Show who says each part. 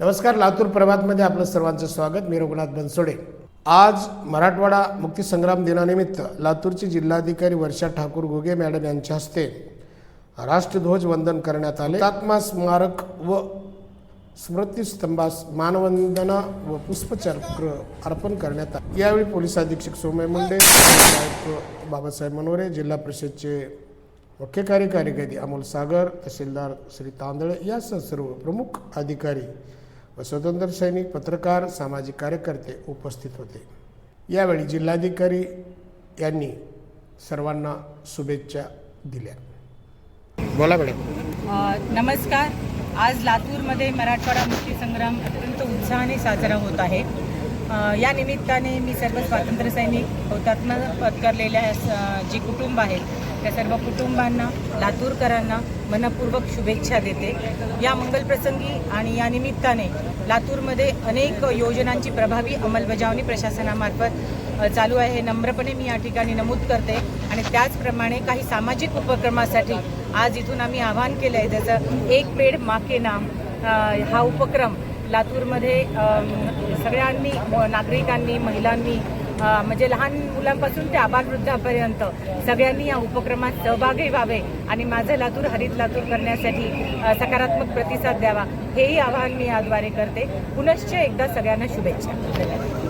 Speaker 1: नमस्कार लातूर प्रभातमध्ये आपलं सर्वांचं स्वागत. मी रघुनाथ बनसोडे. आज मराठवाडा मुक्तीसंग्राम दिनानिमित्त लातूरचे जिल्हाधिकारी वर्षा ठाकूर घुगे मॅडम यांच्या हस्ते राष्ट्रध्वज वंदन करण्यात आले. आत्मा स्मारक व स्मृतिस्तंभास मानवंदना व पुष्पचक्र अर्पण करण्यात आले. यावेळी पोलीस अधीक्षक सोमय मुंडे बाबासाहेब मनोरे जिल्हा परिषदचे मुख्य कार्यकारी अधिकारी अमोल सागर तहसीलदार श्री तांदळे यासह सर्व प्रमुख अधिकारी व स्वतंत्र सैनिक पत्रकार सामाजिक कार्यकर्ते उपस्थित होते. यावेळी जिल्हाधिकारी यांनी सर्वांना शुभेच्छा दिल्या. बोला मॅडम.
Speaker 2: नमस्कार. आज लातूरमध्ये मराठवाडा मुक्तीसंग्राम अत्यंत उत्साहाने साजरा होत आहे. या निमित्ताने मी सर्व स्वातंत्र्य सैनिक हुतात्मा पत्करलेल्या स- जी कुटुंब आहेत त्या सर्व कुटुंबांना लातूरकरांना मनपूर्वक शुभेच्छा देते. या मंगलप्रसंगी आणि या निमित्ताने लातूरमध्ये अनेक योजनांची प्रभावी अंमलबजावणी प्रशासनामार्फत चालू आहे. हे नम्रपणे मी या ठिकाणी नमूद करते. आणि त्याचप्रमाणे काही सामाजिक उपक्रमासाठी आज इथून आम्ही आवाहन केलं आहे जसं एक पेड माके नाम हा उपक्रम लातूरमध्ये सगळ्यांनी नागरिकांनी महिलांनी म्हणजे लहान मुलांपासून ते आबालवृद्धापर्यंत सगळ्यांनी या उपक्रमात सहभागी व्हावे आणि माझं लातूर हरित लातूर करण्यासाठी सकारात्मक प्रतिसाद द्यावा हेही आवाहन मी याद्वारे करते. पुनश्च एकदा सगळ्यांना शुभेच्छा. धन्यवाद.